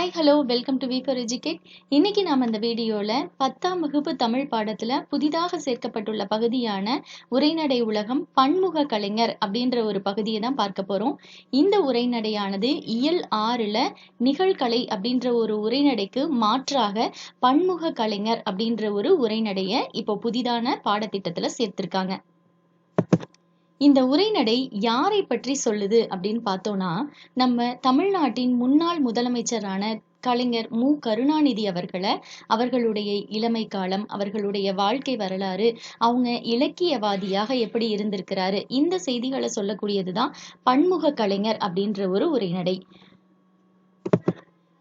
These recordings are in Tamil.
Hi hello welcome to V for educate இன்னைக்கு நாம் இந்த வீடியோவில் பத்தாம் வகுப்பு தமிழ் பாடத்தில் புதிதாக சேர்க்கப்பட்டுள்ள பகுதியான உரைநடை உலகம் பன்முக கலைஞர் அப்படின்ற ஒரு பகுதியை தான் பார்க்க போகிறோம் இந்த உரைநடையானது இயல் ஆறில் நிகழ்கலை அப்படின்ற ஒரு உரைநடைக்கு மாற்றாக பன்முக கலைஞர் அப்படின்ற ஒரு உரைநடையை இப்போ புதிதான பாடத்திட்டத்தில் சேர்த்திருக்காங்க. இந்த உரைநடை யாரை பற்றி சொல்லுது அப்படின்னு பார்த்தோம்னா நம்ம தமிழ்நாட்டின் முன்னாள் முதலமைச்சரான கலைஞர் மு. கருணாநிதி அவர்களை அவர்களுடைய இளமை காலம் அவர்களுடைய வாழ்க்கை வரலாறு அவங்க இலக்கியவாதியாக எப்படி இருந்திருக்கிறாரு இந்த செய்திகளை சொல்லக்கூடியதுதான் பன்முக கலைஞர் அப்படின்ற ஒரு உரைநடை.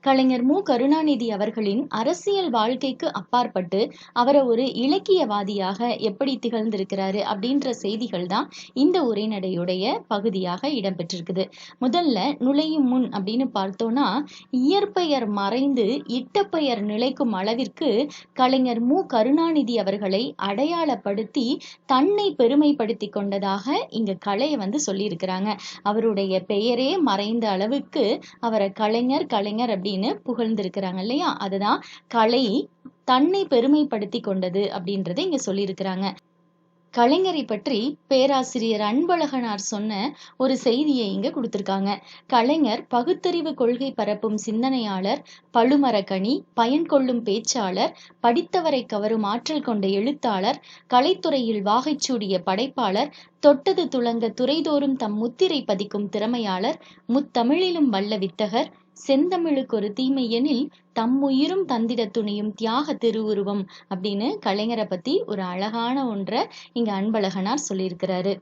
கலைஞர் மு. கருணாநிதி அவர்களின் அரசியல் வாழ்க்கைக்கு அப்பாற்பட்டு அவரை ஒரு இலக்கியவாதியாக எப்படி திகழ்ந்திருக்கிறாரு அப்படின்ற செய்திகள் தான் இந்த உரைநடையுடைய பகுதியாக இடம்பெற்றிருக்குது. முதல்ல நுழையும் முன் அப்படின்னு பார்த்தோம்னா இயற்பெயர் மறைந்து இட்டப்பெயர் நிலைக்கும் அளவிற்கு கலைஞர் மு. கருணாநிதி அவர்களை அடையாளப்படுத்தி தன்னை பெருமைப்படுத்தி கொண்டதாக இங்க கலையை வந்து சொல்லியிருக்கிறாங்க. அவருடைய பெயரே மறைந்த அளவுக்கு அவரை கலைஞர் கலைஞர் அப்படின்னு புகழ்ந்திருக்கிறாங்க இல்லையா? அதுதான் கலை தன்னை பெருமைப்படுத்தி கொண்டது அப்படின்றத இங்க சொல்லியிருக்கிறாங்க. கலைஞரை பற்றி பேராசிரியர் அன்பழகனார் சொன்ன ஒரு செய்தியை இங்க கொடுத்திருக்காங்க. கலைஞர் பகுத்தறிவு கொள்கை பரப்பும் சிந்தனையாளர் பழுமரக்கணி பயன் கொள்ளும் பேச்சாளர் படித்தவரை கவரும் ஆற்றல் கொண்ட எழுத்தாளர் கலைத்துறையில் வாகைச்சூடிய படைப்பாளர் தொட்டது துளங்க துறைதோறும் தம் முத்திரை பதிக்கும் திறமையாளர் முத்தமிழிலும் வல்ல வித்தகர் செந்தமிழுக்கு ஒரு தீமை எனில் தம்முயிரும் தந்திட துணியும் தியாக திருவுருவம் அப்படின்னு கலைஞரை பத்தி ஒரு அழகான ஒன்றை இங்க அன்பழகனார் சொல்லியிருக்கிறாரு.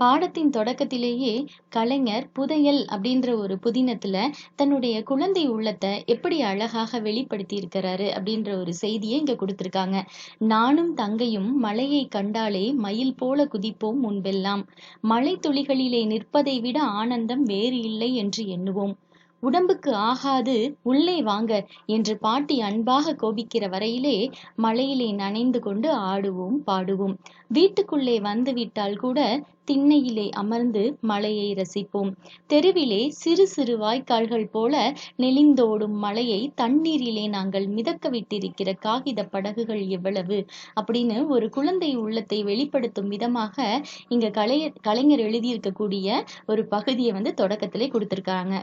பாடத்தின் தொடக்கத்திலேயே கலைஞர் புதையல் அப்படின்ற ஒரு புதினத்துல தன்னுடைய குழந்தை உள்ளத்தை எப்படி அழகாக வெளிப்படுத்தி இருக்கிறாரு அப்படின்ற ஒரு செய்தியை இங்க கொடுத்திருக்காங்க. நானும் தங்கையும் மலையை கண்டாலே மயில் போல குதிப்போம் முன்பெல்லாம். மலை துளிகளிலே நிற்பதை விட ஆனந்தம் வேறு இல்லை என்று எண்ணுவோம். உடம்புக்கு ஆகாது உள்ளே வாங்க என்று பாட்டி அன்பாக கோபிக்கிற வரையிலே மழையிலே நனைந்து கொண்டு ஆடுவோம் பாடுவோம். வீட்டுக்குள்ளே வந்து விட்டால் கூட திண்ணையிலே அமர்ந்து மழையை ரசிப்போம். தெருவிலே சிறு சிறு வாய்க்கால்கள் போல நெளிந்தோடும் மழையை தண்ணீரிலே நாங்கள் மிதக்க விட்டிருக்கிற காகித படகுகள் எவ்வளவு? அப்படின்னு ஒரு குழந்தை உள்ளத்தை வெளிப்படுத்தும் விதமாக இங்க கலை கலைஞர் எழுதியிருக்கக்கூடிய ஒரு பகுதியை வந்து தொடக்கத்திலே கொடுத்திருக்காங்க.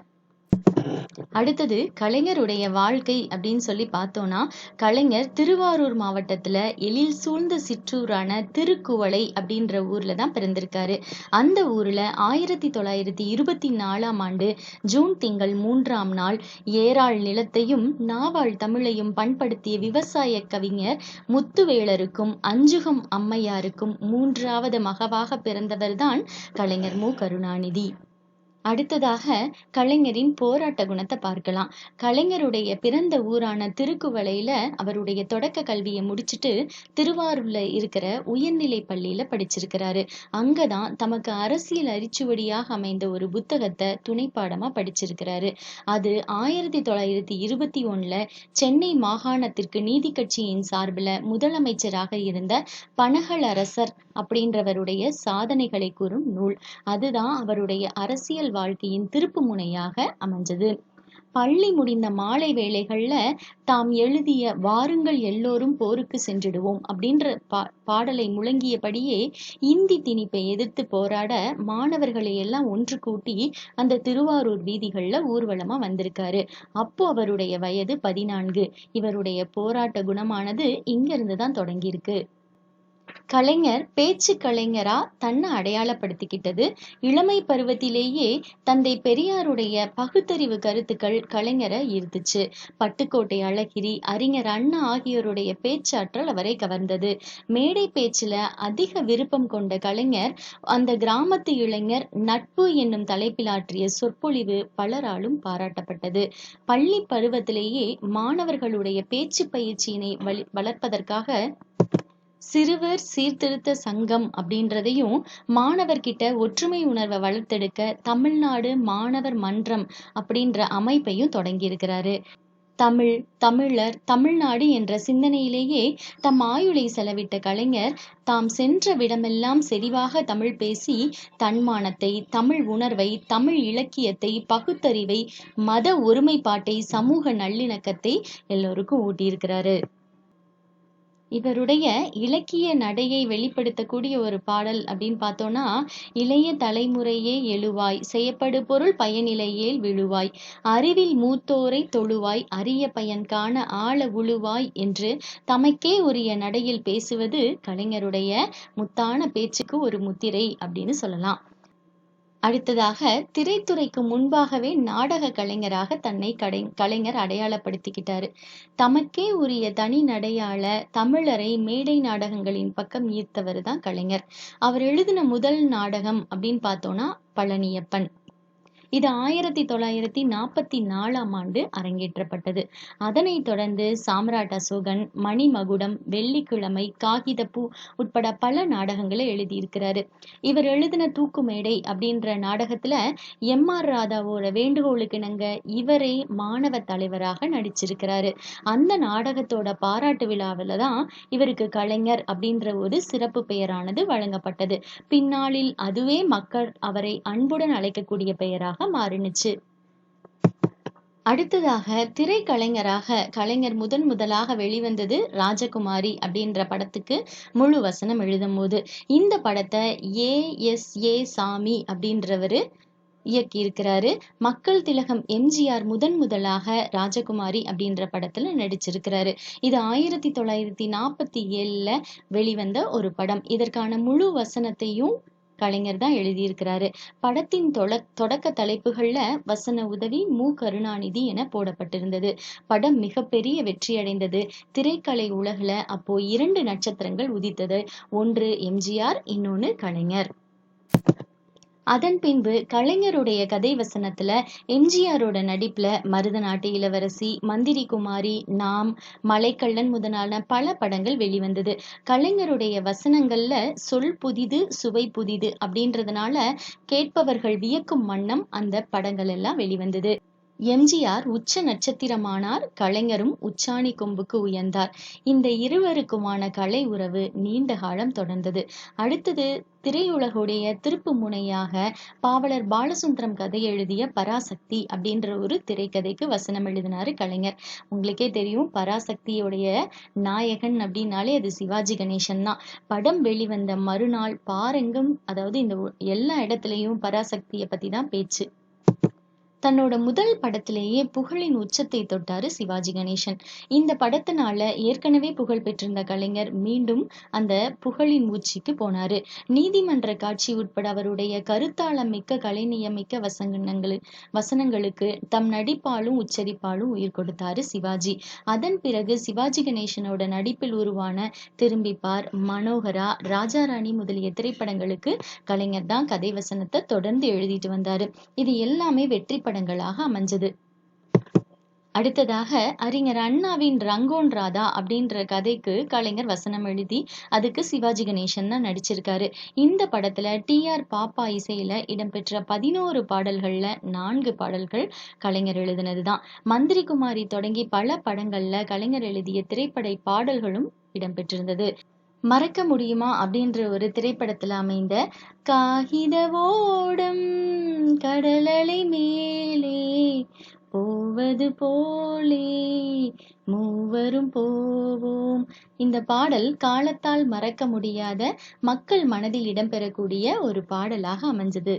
அடுத்தது கலைஞருடைய வாழ்க்கை அப்படின்னு சொல்லி பார்த்தோம்னா கலைஞர் திருவாரூர் மாவட்டத்துல எழில் சூழ்ந்த சிற்றூரான திருக்குவளை அப்படின்ற ஊரில் தான் பிறந்திருக்காரு. அந்த ஊர்ல ஆயிரத்தி தொள்ளாயிரத்தி இருபத்தி நாலாம் ஆண்டு ஜூன் திங்கள் மூன்றாம் நாள் ஏராள் நிலத்தையும் நாவாள் தமிழையும் பண்படுத்திய விவசாய கவிஞர் முத்துவேலருக்கும் அஞ்சுகம் அம்மையாருக்கும் மூன்றாவது மகவாக பிறந்தவர்தான் கலைஞர் மு. கருணாநிதி. அடுத்ததாக கலைஞரின் போராட்ட குணத்தை பார்க்கலாம். கலைஞருடைய பிறந்த ஊரான திருக்குவளையில அவருடைய தொடக்க கல்வியை முடிச்சுட்டு திருவாரூர்ல இருக்கிற உயர்நிலை பள்ளியில படிச்சிருக்கிறாரு. அங்கதான் தமக்கு அரசியல் அரிச்சுவடியாக அமைந்த ஒரு புத்தகத்தை துணைப்பாடமா படிச்சிருக்கிறாரு. அது ஆயிரத்தி தொள்ளாயிரத்தி இருபத்தி ஒண்ணுல சென்னை மாகாணத்திற்கு நீதி கட்சியின் சார்பில் முதலமைச்சராக இருந்த பனகல் அரசர் அப்படின்றவருடைய சாதனைகளை கூறும் நூல். அதுதான் அவருடைய அரசியல் வாழ்க்கையின் திருப்பு முனையாக அமைஞ்சது. பள்ளி முடிந்த மாலை வேளைகள்ல தாம் எழுதிய வாருங்கள் எல்லோரும் போருக்கு சென்றிடுவோம் அப்படின்ற பா பாடலை முழங்கியபடியே இந்தி திணிப்பை எதிர்த்து போராட மாணவர்களை எல்லாம் ஒன்று கூட்டி அந்த திருவாரூர் வீதிகள்ல ஊர்வலமா வந்திருக்காரு. அப்போ அவருடைய வயது பதினான்கு. இவருடைய போராட்ட குணமானது இங்கிருந்து தான் தொடங்கியிருக்கு. கலைஞர் பேச்சு கலைஞரா தன்னை அடையாளப்படுத்திக்கிட்டது. இளமை பருவத்திலேயே தந்தை பெரியாருடைய பகுத்தறிவு கருத்துக்கள் கலைஞரை ஈர்த்துச்சு. பட்டுக்கோட்டை அழகிரி அறிஞர் அண்ணா ஆகியோருடைய பேச்சாற்றல் அவரை கவர்ந்தது. மேடை பேச்சுல அதிக விருப்பம் கொண்ட கலைஞர் அந்த கிராமத்து இளைஞர் நட்பு என்னும் தலைப்பில் ஆற்றிய சொற்பொழிவு பலராலும் பாராட்டப்பட்டது. பள்ளி பருவத்திலேயே மாணவர்களுடைய பேச்சு பயிற்சியினை வளர்ப்பதற்காக சிறுவர் சீர்திருத்த சங்கம் அப்படின்றதையும் மாணவர்கிட்ட ஒற்றுமை உணர்வை வளர்த்தெடுக்க தமிழ்நாடு மாணவர் மன்றம் அப்படின்ற அமைப்பையும் தொடங்கியிருக்கிறாரு. தமிழ் தமிழர் தமிழ்நாடு என்ற சிந்தனையிலேயே தம் ஆயுளை செலவிட்ட கலைஞர் தாம் சென்ற விடமெல்லாம் செறிவாக தமிழ் பேசி தன்மானத்தை தமிழ் உணர்வை தமிழ் இலக்கியத்தை பகுத்தறிவை மத ஒருமைப்பாட்டை சமூக நல்லிணக்கத்தை எல்லோருக்கும் ஊட்டியிருக்கிறாரு. இவருடைய இலக்கிய நடையை வெளிப்படுத்தக்கூடிய ஒரு பாடல் அப்படின்னு பார்த்தோம்னா இளைய தலைமுறையே எழுவாய் செய்யப்படு பொருள் பயனிலையேல் விழுவாய் அறிவில் மூத்தோரை தொழுவாய் அரிய பயன் காண ஆழ உழுவாய் என்று தமக்கே உரிய நடையில் பேசுவது கலைஞருடைய முத்தான பேச்சுக்கு ஒரு முத்திரை அப்படின்னு சொல்லலாம். அடுத்ததாக திரைத்துறைக்கு முன்பாகவே நாடக கலைஞராக தன்னை கடை கலைஞர் அடையாளப்படுத்திக்கிட்டாரு. தமக்கே உரிய தனி நடையாள தமிழரை மேடை நாடகங்களின் பக்கம் ஈர்த்தவர் தான் கலைஞர். அவர் எழுதின முதல் நாடகம் அப்படின்னு பார்த்தோம்னா பழனியப்பன். இது ஆயிரத்தி தொள்ளாயிரத்தி நாற்பத்தி நாலாம் ஆண்டு அரங்கேற்றப்பட்டது. அதனைத் தொடர்ந்து சாம்ராட் அசோகன் மணிமகுடம் வெள்ளிக்கிழமை காகிதப்பூ உட்பட பல நாடகங்களை எழுதியிருக்கிறாரு. இவர் எழுதின தூக்குமேடை அப்படின்ற நாடகத்துல எம் ஆர் ராதாவோட வேண்டுகோளுக்கு இணங்க இவரே மாணவ தலைவராக நடிச்சிருக்கிறாரு. அந்த நாடகத்தோட பாராட்டு விழாவில தான் இவருக்கு கலைஞர் அப்படின்ற ஒரு சிறப்பு பெயரானது வழங்கப்பட்டது. பின்னாளில் அதுவே மக்கள் அவரை அன்புடன் அழைக்கக்கூடிய பெயராக மாறினுச்சு. அடுத்ததாக திரைக்கலைஞராக கலைஞர் முதன் முதலாக வெளிவந்தது ராஜகுமாரி அப்படின்ற படத்துக்கு முழு வசனம் எழுதும் போது இந்த படத்தை ஏ எஸ் ஏ சாமி அப்படின்றவர் இயக்கியிருக்கிறாரு. மக்கள் திலகம் எம்ஜிஆர் முதன் முதலாக ராஜகுமாரி அப்படின்ற படத்துல நடிச்சிருக்கிறாரு. இது ஆயிரத்தி தொள்ளாயிரத்தி நாற்பத்தி ஏழுல வெளிவந்த ஒரு படம். இதற்கான முழு வசனத்தையும் கலைஞர் தான் எழுதியிருக்கிறாரு. படத்தின் தொட தொடக்க தலைப்புகள்ல வசன உதவி மு. கருணாநிதி என போடப்பட்டிருந்தது. படம் மிகப்பெரிய வெற்றியடைந்தது. திரைக்கலை உலகுல அப்போ இரண்டு நட்சத்திரங்கள் உதித்தது. ஒன்று எம்ஜிஆர் இன்னொன்னு கலைஞர். அதன் பின்பு கலைஞருடைய கதை வசனத்துல எம்ஜிஆரோட நடிப்புல மருதநாட்டு இளவரசி மந்திரி குமாரி நாம் மலைக்கள்ளன் முதலான பல படங்கள் வெளிவந்தது. கலைஞருடைய வசனங்கள்ல சொல் புதிது சுவை புதிது அப்படின்றதுனால கேட்பவர்கள் வியக்கும் வண்ணம் அந்த படங்கள் எல்லாம் வெளிவந்தது. எம்ஜிஆர் உச்ச நட்சத்திரமானார் கலைஞரும் உச்சாணி கொம்புக்கு உயர்ந்தார். இந்த இருவருக்குமான கலை உறவு நீண்ட காலம் தொடர்ந்தது. அடுத்தது திரையுலகுடைய திருப்பு முனையாக பாவலர் பாலசுந்தரம் கதை எழுதிய பராசக்தி அப்படின்ற ஒரு திரைக்கதைக்கு வசனம் எழுதினாரு கலைஞர். உங்களுக்கே தெரியும் பராசக்தியுடைய நாயகன் அப்படின்னாலே அது சிவாஜி கணேசன் தான். படம் வெளிவந்த மறுநாள் பாரெங்கும் அதாவது இந்த எல்லா இடத்துலையும் பராசக்தியை பத்தி தான் பேச்சு. தன்னோட முதல் படத்திலேயே புகழின் உச்சத்தை தொட்டாரு சிவாஜி கணேசன். இந்த படத்தினால ஏற்கனவே புகழ் பெற்றிருந்த கலைஞர் மீண்டும் அந்த புகழின் உச்சிக்கு போனாரு. நீதிமன்ற காட்சி உட்பட அவருடைய கருத்தாளம் மிக்க கலைநியமிக்க வசனங்கள் வசனங்களுக்கு தம் நடிப்பாலும் உச்சரிப்பாலும் உயிர் கொடுத்தாரு சிவாஜி. அதன் பிறகு சிவாஜி கணேசனோட நடிப்பில் உருவான திரும்பிப்பார் மனோகரா ராஜாராணி முதலிய திரைப்படங்களுக்கு கலைஞர் தான் கதை வசனத்தை தொடர்ந்து எழுதிட்டு வந்தாரு. இது எல்லாமே வெற்றி திரைப்படங்களாக அமைஞ்சது. அடுத்ததாக அறிஞர் அண்ணாவின் ரங்கோன் ராதா அப்படின்ற கதைக்கு கலைஞர் வசனம் எழுதி அதுக்கு சிவாஜி கணேசன் தான் நடிச்சிருக்காரு. இந்த படத்துல டி ஆர் பாப்பா இசையில இடம்பெற்ற பதினோரு பாடல்கள்ல நான்கு பாடல்கள் கலைஞர் எழுதினது தான் மந்திரி குமாரி தொடங்கி பல படங்கள்ல கலைஞர் எழுதிய திரைப்பட பாடல்களும் இடம்பெற்றிருந்தது. மறக்க முடியுமா அப்படின்ற ஒரு திரைப்படத்துல அமைந்த காகித ஓடம் கடலலை மேலே போவது போலே மூவரும் போவோம். இந்த பாடல் காலத்தால் மறக்க முடியாத மக்கள் மனதில் இடம்பெறக்கூடிய ஒரு பாடலாக அமைஞ்சது.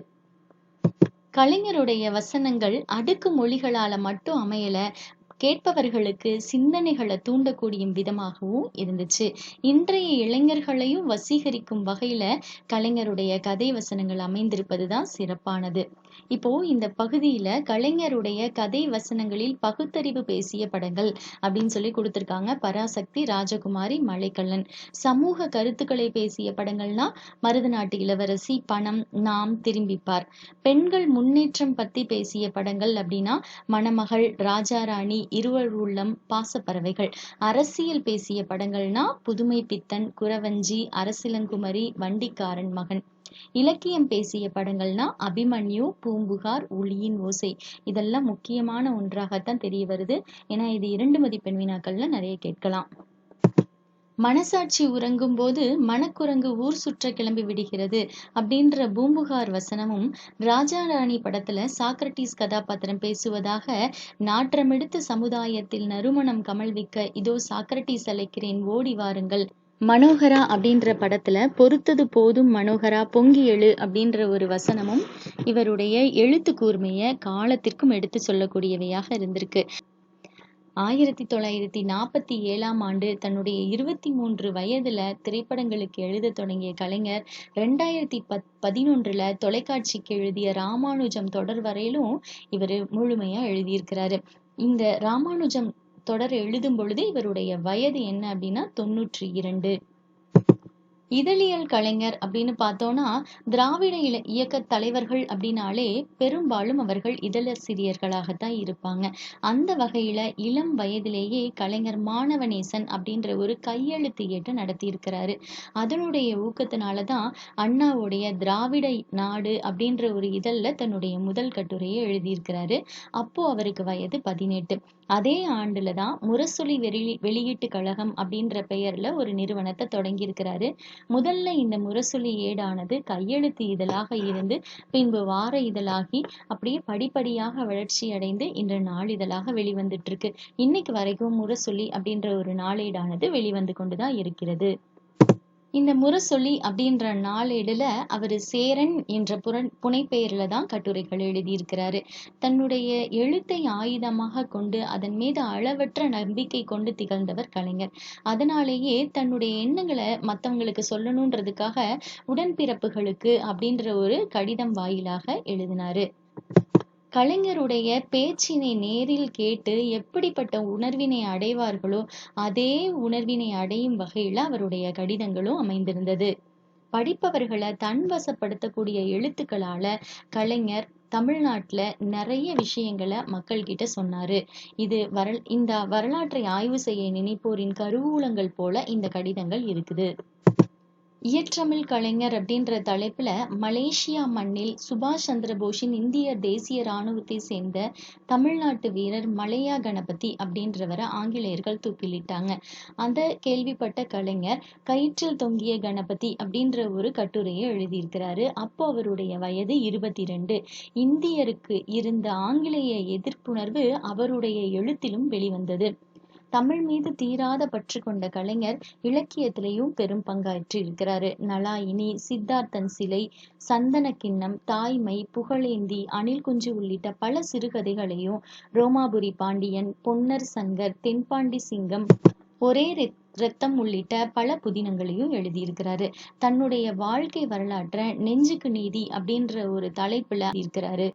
கலைஞருடைய வசனங்கள் அடுக்கு மொழிகளால மட்டும் அமையல. கேட்பவர்களுக்கு சிந்தனைகளை தூண்டக்கூடிய விதமாகவும் இருந்துச்சு. இன்றைய இளைஞர்களையும் வசீகரிக்கும் வகையில கலைஞருடைய கதை வசனங்கள் அமைந்திருப்பது தான் சிறப்பானது. இப்போ இந்த பகுதியில கலைஞருடைய கதை வசனங்களில் பகுத்தறிவு பேசிய படங்கள் அப்படின்னு சொல்லி கொடுத்திருக்காங்க பராசக்தி ராஜகுமாரி மலைக்கல்லன் சமூக கருத்துக்களை பேசிய படங்கள்னா மருதநாட்டு இளவரசி பணம் நாம் திரும்பிப்பார். பெண்கள் முன்னேற்றம் பத்தி பேசிய படங்கள் அப்படின்னா மணமகள் ராஜாராணி இருவர் உள்ளம் பாசப்பறவைகள். அரசியல் பேசிய படங்கள்னா புதுமை பித்தன் குறவஞ்சி அரசிலங்குமரி வண்டிக்காரன் மகன். இலக்கியம் பேசிய படங்கள்னா அபிமன்யு பூம்புகார் ஒளியின் ஓசை. இதெல்லாம் முக்கியமான ஒன்றாகத்தான் தெரிய வருது. ஏன்னா இது இரண்டு மதிப்பெண் வினாக்கள்ல நிறைய கேட்கலாம். மனசாட்சி உறங்கும் போது மனக்குரங்கு ஊர் சுற்ற கிளம்பி விடுகிறது அப்படின்ற பூம்புகார் வசனமும் ராஜா ராணி படத்துல சாக்ரட்டிஸ் கதாபாத்திரம் பேசுவதாக நாற்றமெடுத்த சமுதாயத்தில் நறுமணம் கமழ்விக்க இதோ சாக்ரட்டிஸ் அழைக்கிறேன் ஓடி வாருங்கள். மனோகரா அப்படின்ற படத்துல பொறுத்தது போதும் மனோகரா பொங்கி எழு அப்படின்ற ஒரு வசனமும் இவருடைய எழுத்து கூர்மையை காலத்திற்கும் எடுத்து சொல்லக்கூடியவையாக இருந்திருக்கு. ஆயிரத்தி தொள்ளாயிரத்தி நாற்பத்தி ஏழாம் ஆண்டு தன்னுடைய இருபத்தி மூன்று வயதுல திரைப்படங்களுக்கு எழுத தொடங்கிய கலைஞர் ரெண்டாயிரத்தி பத் பதினொன்றுல தொலைக்காட்சிக்கு எழுதிய ராமானுஜம் தொடர் வரையிலும் இவர் முழுமையா எழுதியிருக்கிறாரு. இந்த ராமானுஜம் தொடர் எழுதும் பொழுது இவருடைய வயது என்ன அப்படின்னா தொண்ணூற்றி இரண்டு. இதழியல் கலைஞர் அப்படின்னு பார்த்தோம்னா திராவிட இல இயக்க தலைவர்கள் அப்படின்னாலே பெரும்பாலும் அவர்கள் இதழாசிரியர்களாகத்தான் இருப்பாங்க. அந்த வகையில இளம் வயதிலேயே கலைஞர் மாணவநேசன் அப்படின்ற ஒரு கையெழுத்து ஏட்டு நடத்தியிருக்கிறாரு. அதனுடைய ஊக்கத்தினாலதான் அண்ணாவுடைய திராவிட நாடு அப்படின்ற ஒரு இதழில் தன்னுடைய முதல் கட்டுரையை எழுதியிருக்கிறாரு. அப்போ அவருக்கு வயது பதினெட்டு. அதே ஆண்டுல தான் முரசொலி வெளி வெளியீட்டு கழகம் அப்படின்ற பெயர்ல ஒரு நிறுவனத்தை தொடங்கியிருக்கிறாரு. முதல்ல இந்த முரசொலி ஏடானது கையெழுத்து இதழாக இருந்து பின்பு வார இதழாகி அப்படியே படிப்படியாக வளர்ச்சி அடைந்து இன்று நாளிதழாக வெளிவந்துட்டு இருக்கு இன்னைக்கு வரைக்கும் முரசொலி அப்படின்ற ஒரு நாளேடானது வெளிவந்து கொண்டுதான் இருக்கிறது. இந்த முரசொலி அப்படின்ற நாளேடுல அவர் சேரன் என்ற புரண் புனைப்பெயர்ல தான் கட்டுரைகள் எழுதியிருக்கிறாரு. தன்னுடைய எழுத்தை ஆயுதமாக கொண்டு அதன் மீது அளவற்ற நம்பிக்கை கொண்டு திகழ்ந்தவர் கலைஞர். அதனாலேயே தன்னுடைய எண்ணங்களை மற்றவங்களுக்கு சொல்லணுன்றதுக்காக உடன்பிறப்புகளுக்கு அப்படின்ற ஒரு கடிதம் வாயிலாக எழுதினாரு. கலைஞருடைய பேச்சினை நேரில் கேட்டு எப்படிப்பட்ட உணர்வினை அடைவார்களோ அதே உணர்வினை அடையும் வகையில் அவருடைய கடிதங்களும் அமைந்திருந்தது. படிப்பவர்களை தன்வசப்படுத்தக்கூடிய எழுத்துக்களால கலைஞர் தமிழ்நாட்டுல நிறைய விஷயங்களை மக்கள் கிட்ட சொன்னாரு. இது வரல் இந்த வரலாற்றை ஆய்வு செய்ய நினைப்போரின் கருவூலங்கள் போல இந்த கடிதங்கள் இருக்குது. இயற்றமிழ் கலைஞர் அப்படின்ற தலைப்பில் மலேசியா மண்ணில் சுபாஷ் சந்திரபோஸின் இந்திய தேசிய இராணுவத்தை சேர்ந்த தமிழ்நாட்டு வீரர் மலையா கணபதி அப்படின்றவரை ஆங்கிலேயர்கள் தூக்கிலிட்டாங்க. அந்த கேள்விப்பட்ட கலைஞர் கயிற்றில் தொங்கிய கணபதி அப்படின்ற ஒரு கட்டுரையை எழுதியிருக்கிறாரு. அப்போ அவருடைய வயது இருபத்தி ரெண்டு இந்தியருக்கு இருந்த ஆங்கிலேய எதிர்ப்புணர்வு அவருடைய எழுத்திலும் வெளிவந்தது. தமிழ் மீது தீராத பற்று கொண்ட கலைஞர் இலக்கியத்திலையும் பெரும் பங்காற்றி இருக்கிறாரு. நலாயினி சித்தார்த்தன் சிலை சந்தன கிண்ணம் தாய்மை புகழேந்தி அணில் குஞ்சு உள்ளிட்ட பல சிறுகதைகளையும் ரோமாபுரி பாண்டியன் பொன்னர் சங்கர் தென்பாண்டி சிங்கம் ஒரே ரத்தம் உள்ளிட்ட பல புதினங்களையும் எழுதியிருக்கிறாரு. தன்னுடைய வாழ்க்கை வரலாற்றை நெஞ்சுக்கு நீதி அப்படின்ற ஒரு தலைப்புல இருக்கிறாரு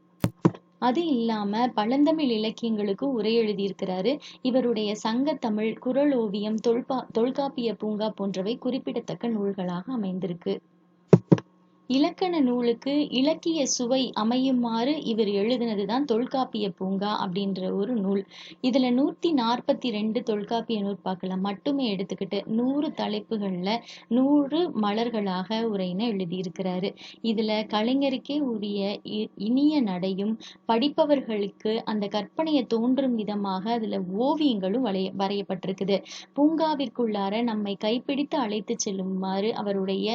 அது இல்லாம பழந்தமிழ் இலக்கியங்களுக்கு உரை எழுதியிருக்கிறாரு. இவருடைய சங்க தமிழ் குரல் ஓவியம் தொல்பா தொல்காப்பிய பூங்கா போன்றவை குறிப்பிடத்தக்க நூல்களாக அமைந்திருக்கு. இலக்கண நூலுக்கு இலக்கிய சுவை அமையுமாறு இவர் எழுதினதுதான் தொல்காப்பிய பூங்கா அப்படின்ற ஒரு நூல். இதுல நூத்தி நாற்பத்தி ரெண்டு தொல்காப்பிய நூற்பாக்களை மட்டுமே எடுத்துக்கிட்டு நூறு தலைப்புகள்ல நூறு மலர்களாக உரையின எழுதியிருக்கிறாரு. இதுல கலைஞருக்கே உரிய இனிய நடையும் படிப்பவர்களுக்கு அந்த கற்பனையை தோன்றும் விதமாக அதுல ஓவியங்களும் வரைய வரையப்பட்டிருக்குது. பூங்காவிற்குள்ளார நம்மை கைப்பிடித்து அழைத்து செல்லுமாறு அவருடைய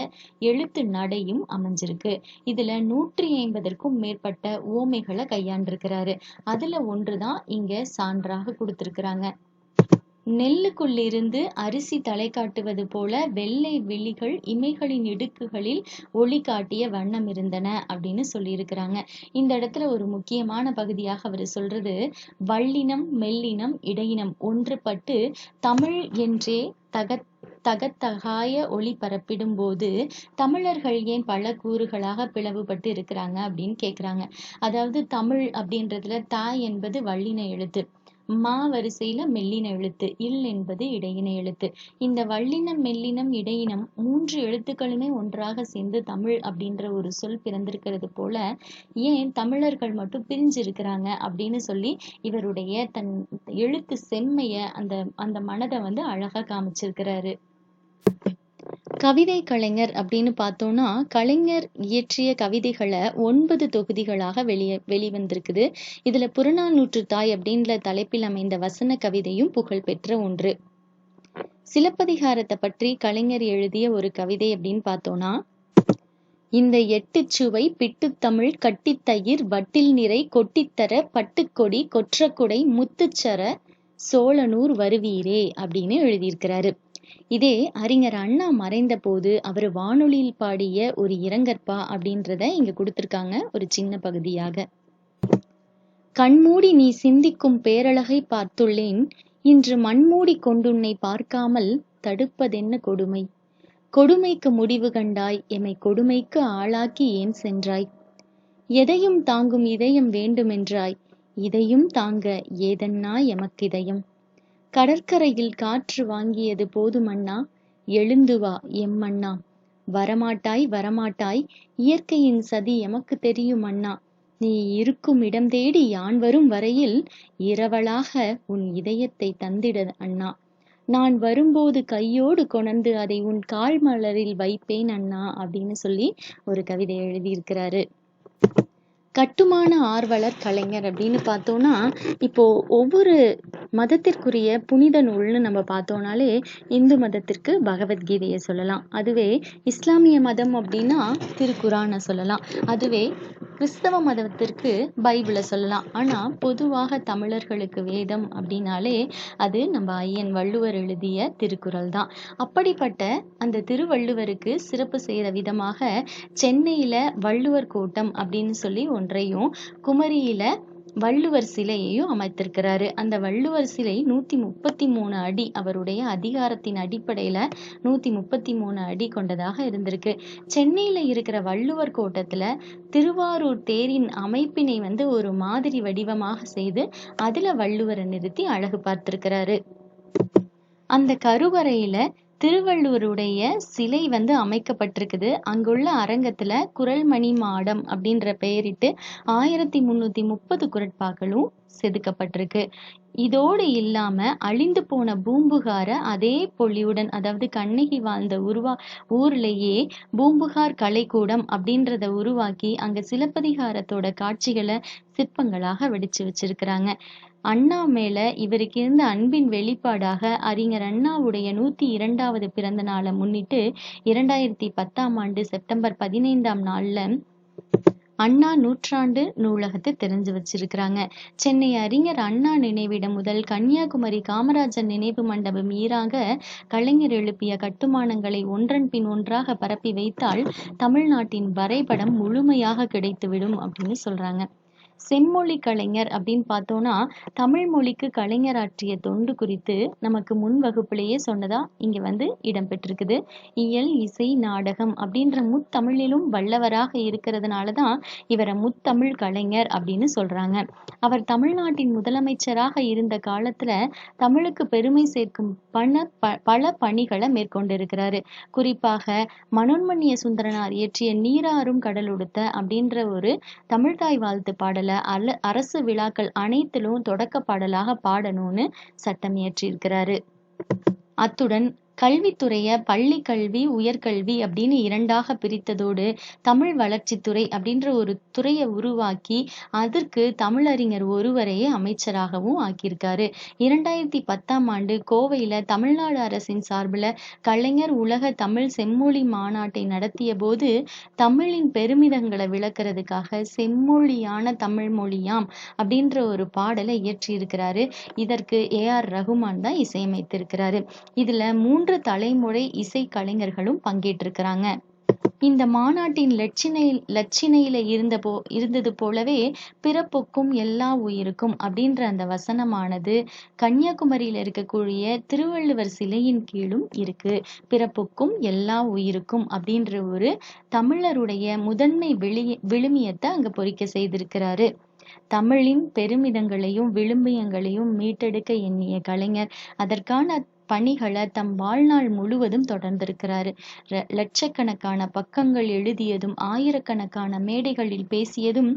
எழுத்து நடையும் அமைஞ்சிருக்கு. இதுல நூற்றி ஐம்பதற்கும் மேற்பட்ட ஓமைகளை கையாண்டிருக்கிறாரு. அதுல ஒன்றுதான் இங்க சான்றாக கொடுத்திருக்கிறாங்க. நெல்லுக்குள்ளிருந்து அரிசி தலை காட்டுவது போல வெள்ளை விழிகள் இமைகளின் இடுக்குகளில் ஒளி காட்டிய வண்ணம் இருந்தன அப்படின்னு சொல்லியிருக்கிறாங்க. இந்த இடத்துல ஒரு முக்கியமான பகுதியாக அவர் சொல்றது வள்ளினம் மெல்லினம் இடையினம் ஒன்றுபட்டு தமிழ் என்றே தக தகத்தகாய ஒளி பரப்பிடும் போது தமிழர்கள் ஏன் பல கூறுகளாக பிளவுபட்டு இருக்கிறாங்க அப்படின்னு கேட்குறாங்க அதாவது தமிழ் அப்படின்றதுல தாய் என்பது வள்ளின எழுத்து மா வரிசையில மெல்லின எழுத்து இல் என்பது இடையின எழுத்து. இந்த வள்ளினம் மெல்லினம் இடையினம் மூன்று எழுத்துக்களுமே ஒன்றாக சேர்ந்து தமிழ் அப்படின்ற ஒரு சொல் பிறந்திருக்கிறது போல ஏன் தமிழர்கள் மட்டும் பிரிஞ்சிருக்கிறாங்க அப்படின்னு சொல்லி இவருடைய தன் எழுத்து செம்மைய அந்த அந்த மனதை வந்து அழகா காமிச்சிருக்கிறாரு. கவிதை கலைஞர் அப்படின்னு பார்த்தோம்னா கலைஞர் இயற்றிய கவிதைகளை ஒன்பது தொகுதிகளாக வெளிய வெளிவந்திருக்குது. இதுல புறநானூற்று தாய் அப்படின்ற தலைப்பில் அமைந்த வசன கவிதையும் புகழ்பெற்ற ஒன்று. சிலப்பதிகாரத்தை பற்றி கலைஞர் எழுதிய ஒரு கவிதை அப்படின்னு பார்த்தோம்னா இந்த எட்டு சுவை பிட்டுத்தமிழ் கட்டித்தயிர் வட்டில் நிறை கொட்டித்தர பட்டுக்கொடி கொற்றக்குடை முத்துச்சர சோழனூர் வருவீரே அப்படின்னு எழுதியிருக்கிறாரு. இதே அறிஞர் அண்ணா மறைந்த போது அவர் வானொலியில் பாடிய ஒரு இரங்கற்பா அப்படின்றத இங்க கொடுத்திருக்காங்க ஒரு சின்ன பகுதியாக. கண்மூடி நீ சிந்திக்கும் பேரழகை பார்த்துள்ளேன். இன்று மண்மூடி கொண்டுன்னை பார்க்காமல் தடுப்பதென்ன கொடுமை? கொடுமைக்கு முடிவு கண்டாய். எமை கொடுமைக்கு ஆளாக்கி ஏன் சென்றாய்? எதையும் தாங்கும் இதயம் வேண்டுமென்றாய். இதையும் தாங்க ஏதன்னா எமக்கிதயம். கடற்கரையில் காற்று வாங்கியது போதுமண்ணா எழுந்து வா எம்மண்ணா வரமாட்டாய் வரமாட்டாய். இயற்கையின் சதி எமக்கு தெரியும் அண்ணா. நீ இருக்கும் இடம் தேடி யான் வரும் வரையில் இரவலாக உன் இதயத்தை தந்திட அண்ணா. நான் வரும்போது கையோடு கொணர்ந்து அதை உன் கால் மலரில் வைப்பேன் அண்ணா அப்படின்னு சொல்லி ஒரு கவிதை எழுதியிருக்கிறாரு. கட்டுமான ஆர்வலர் கலைஞர் அப்படின்னு பார்த்தோம்னா இப்போ ஒவ்வொரு மதத்திற்குரிய புனித நூல்னு நம்ம பார்த்தோம்னாலே இந்து மதத்திற்கு பகவத்கீதையை சொல்லலாம். அதுவே இஸ்லாமிய மதம் அப்படின்னா திருக்குறானை சொல்லலாம். அதுவே கிறிஸ்தவ மதத்திற்கு பைபிளை சொல்லலாம். ஆனா பொதுவாக தமிழர்களுக்கு வேதம் அப்படின்னாலே அது நம்ம ஐயன் வள்ளுவர் எழுதிய திருக்குறள் தான். அப்படிப்பட்ட அந்த திருவள்ளுவருக்கு சிறப்பு செய்கிற விதமாக சென்னையில வள்ளுவர் கோட்டம் அப்படின்னு சொல்லி ஒன்றையும் குமரியில வள்ளுவர் சிலையையும் அமைத்திருக்கிறாரு. அந்த வள்ளுவர் சிலை நூற்றி முப்பத்தி மூணு அடி அவருடைய அதிகாரத்தின் அடிப்படையில் நூற்றி முப்பத்தி மூணு அடி கொண்டதாக இருந்திருக்கு. சென்னையில் இருக்கிற வள்ளுவர் கோட்டத்தில் திருவாரூர் தேரின் அமைப்பினை வந்து ஒரு மாதிரி வடிவமாக செய்து அதில் வள்ளுவரை நிறுத்தி அழகு பார்த்திருக்கிறாரு. அந்த கருவறையில திருவள்ளுவருடைய சிலை வந்து அமைக்கப்பட்டிருக்குது. அங்குள்ள அரங்கத்துல குரல்மணி மாடம் அப்படின்ற பெயரிட்டு ஆயிரத்தி முன்னூத்தி முப்பது குரட்பாக்களும் செதுக்கப்பட்டிருக்கு. இதோடு இல்லாம அழிந்து போன பூம்புகார அதே பொலிவுடன் அதாவது கண்ணகி வாழ்ந்த உருவா ஊர்லயே பூம்புகார் கலைக்கூடம் அப்படின்றத உருவாக்கி அங்க சிலப்பதிகாரத்தோட காட்சிகளை சிற்பங்களாக வெடிச்சு வச்சிருக்கிறாங்க. அண்ணா மேல இவருக்கு இருந்த அன்பின் வெளிப்பாடாக அறிஞர் அண்ணாவுடைய நூத்தி இரண்டாவது பிறந்த நாளை முன்னிட்டு இரண்டாயிரத்தி பத்தாம் ஆண்டு செப்டம்பர் பதினைந்தாம் நாள்ல அண்ணா நூற்றாண்டு நூலகத்தை தெரிஞ்சு வச்சிருக்கிறாங்க. சென்னை அறிஞர் அண்ணா நினைவிடம் முதல் கன்னியாகுமரி காமராஜர் நினைவு மண்டபம் ஈராக கலைஞர் எழுப்பிய கட்டுமானங்களை ஒன்றன் பின் ஒன்றாக பரப்பி வைத்தால் தமிழ்நாட்டின் வரைபடம் முழுமையாக கிடைத்துவிடும் அப்படின்னு சொல்றாங்க. செம்மொழி கலைஞர் அப்படின்னு பார்த்தோம்னா தமிழ் மொழிக்கு கலைஞர் ஆற்றிய தொண்டு குறித்து நமக்கு முன் வகுப்புலேயே சொன்னதா இங்க வந்து இடம்பெற்றிருக்குது இயல் இசை நாடகம் அப்படின்ற முத்தமிழிலும் வல்லவராக இருக்கிறதுனால தான் இவரை முத்தமிழ் கலைஞர் அப்படின்னு சொல்றாங்க. அவர் தமிழ்நாட்டின் முதலமைச்சராக இருந்த காலத்துல தமிழுக்கு பெருமை சேர்க்கும் பண ப பல பணிகளை மேற்கொண்டிருக்கிறாரு. குறிப்பாக மனோன்மணிய சுந்தரனார் இயற்றிய நீராறும் கடலுடுத்த அப்படின்ற ஒரு தமிழ்தாய் வாழ்த்து பாடல் அல அரசு விழாக்கள் அனைத்திலும் தொடக்க பாடலாக பாடணும்னு சட்டம் இயற்றியிருக்கிறாரு. அத்துடன் கல்வித்துறைய பள்ளி கல்வி உயர்கல்வி அப்படின்னு இரண்டாக பிரித்ததோடு தமிழ் வளர்ச்சித்துறை அப்படின்ற ஒரு துறையை உருவாக்கி அதற்கு தமிழறிஞர் ஒருவரையே அமைச்சராகவும் ஆக்கியிருக்காரு. இரண்டாயிரத்தி பத்தாம் ஆண்டு கோவையில தமிழ்நாடு அரசின் சார்பில் கலைஞர் உலக தமிழ் செம்மொழி மாநாட்டை நடத்திய போது தமிழின் பெருமிதங்களை விளக்குறதுக்காக செம்மொழியான தமிழ் மொழியாம் அப்படின்ற ஒரு பாடலை இயற்றியிருக்கிறாரு. இதற்கு ஏ ஆர் ரகுமான் தான் இசையமைத்திருக்கிறாரு. இதுல மூன்று மூன்று தலைமுறை இசை கலைஞர்களும் பங்கேற்றிருக்கிறாங்க. இந்த மாநாட்டின் லட்சினை லட்சினையில இருந்த போ இருந்தது போலவே பிறப்புக்கும் எல்லா உயிருக்கும் அப்படின்ற அந்த வசனமானது கன்னியாகுமரியில இருக்கக்கூடிய திருவள்ளுவர் சிலையின் கீழும் இருக்கு. பிறப்புக்கும் எல்லா உயிருக்கும் அப்படின்ற ஒரு தமிழருடைய முதன்மை விழி விழுமியத்தை அங்க பொறிக்க செய்திருக்கிறாரு. தமிழின் பெருமிதங்களையும் விழுமியங்களையும் மீட்டெடுக்க எண்ணிய கலைஞர். அதற்கான பணிகளை தம் வாழ்நாள் முழுவதும் தொடர்ந்திருக்கிறாரு. லட்சக்கணக்கான பக்கங்கள் எழுதியதும் ஆயிரக்கணக்கான மேடைகளில் பேசியதும்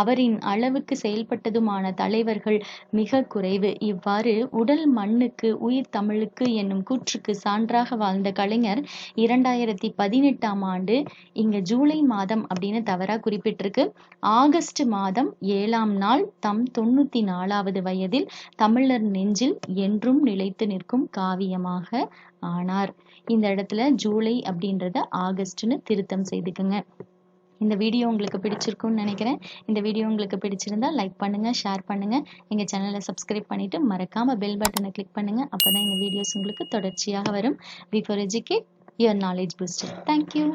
அவரின் அளவுக்கு செயல்பட்டதுமான தலைவர்கள் மிக குறைவு. இவ்வாறு உடல் மண்ணுக்கு உயிர் தமிழுக்கு என்னும் கூற்றுக்கு சான்றாக வாழ்ந்த கலைஞர் இரண்டாயிரத்தி பதினெட்டாம் ஆண்டு இங்க ஜூலை மாதம் அப்படின்னு தவறா குறிப்பிட்டிருக்கு. ஆகஸ்ட் மாதம் ஏழாம் நாள் தம் தொண்ணூத்தி நாலாவது வயதில் தமிழர் நெஞ்சில் என்றும் நிலைத்து நிற்கும் காவியமாக ஆனார். இந்த இடத்துல ஜூலை அப்படின்றத ஆகஸ்ட்னு திருத்தம் செய்துக்குங்க. இந்த வீடியோ உங்களுக்கு பிடிச்சிருக்கும்னு நினைக்கிறேன். இந்த வீடியோ உங்களுக்கு பிடிச்சிருந்தா லைக் பண்ணுங்க ஷேர் பண்ணுங்க. எங்க சேனலை சப்ஸ்கிரைப் பண்ணிட்டு மறக்காம பெல் பட்டனை கிளிக் பண்ணுங்க. அப்பதான் எங்க வீடியோஸ் உங்களுக்கு தொடர்ச்சியாக வரும். Before educate your knowledge booster thank you